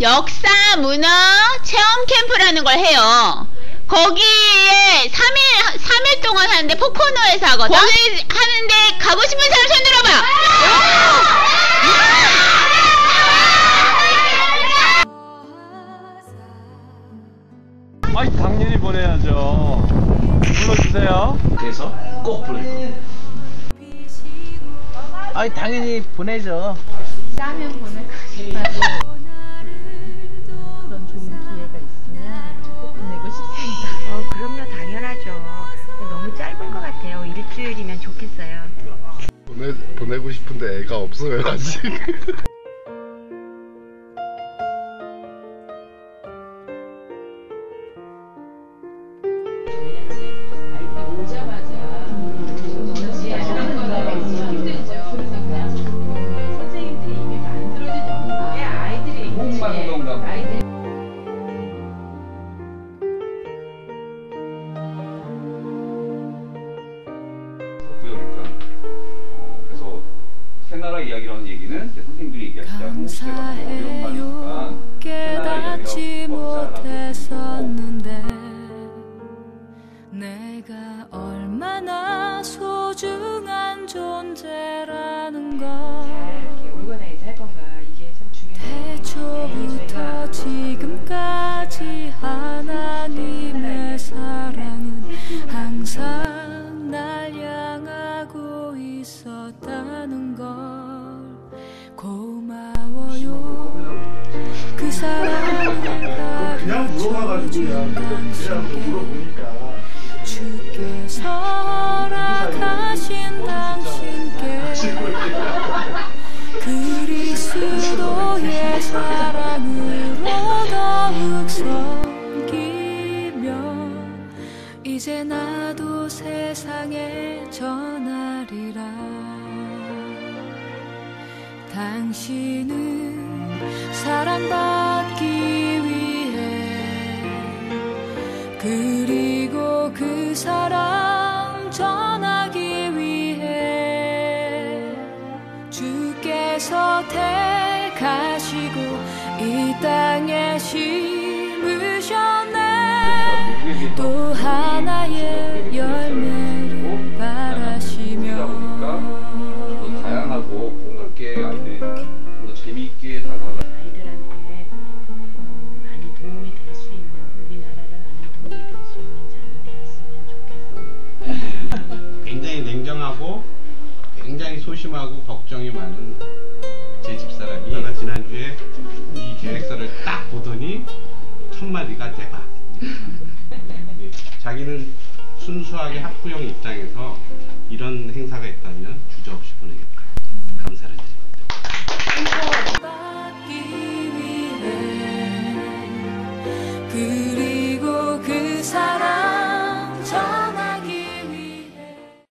역사 문화 체험 캠프라는 걸 해요. 거기에 3일, 3일 동안 하는데 포코노에서 하거든? 거기 하는데 가고 싶은 사람 손 들어봐! 아이 당연히 보내야죠. 불러주세요. 그래서 꼭 겁니다. 아니 당연히 보내죠. 보낼 거니까 그 보내 보내고 싶은데 애가 없어요 아직. 새나라 이야기라는 얘기는 이제 선생님들이 얘기하시자 시대가 너무 어려운 말이니까 새나라 깨닫지 이야기라고 먹자라고 못했었는데 내가 얼마나 소중한 존재라는 걸할 건가? 이게 참 중요해요. 태초부터 지금까지 하나님의 사랑은 항상 날 향하고 있었다 사랑을 가르쳐준 당신께 주께서 허락하신 당신께 그리스도의 사랑으로 더욱 섬기며 이제 나도 세상에 전하리라. 당신은 사랑받 그리고 그 사랑 전하기 위해 주께서 택하시고 이 땅에 심으셨네. 또 하나의 열매를 바라시며 또 다양하고 폭넓게 아이들이 좀더 재미있게 다가가 굉장히 소심하고 걱정이 많은 제 집사람이 제가 지난주에 이 계획서를 딱 보더니 첫 마디가 대박. 네, 자기는 순수하게 학부형 입장에서 이런 행사가 있다면 주저없이 보내겠다. 감사를 드립니다.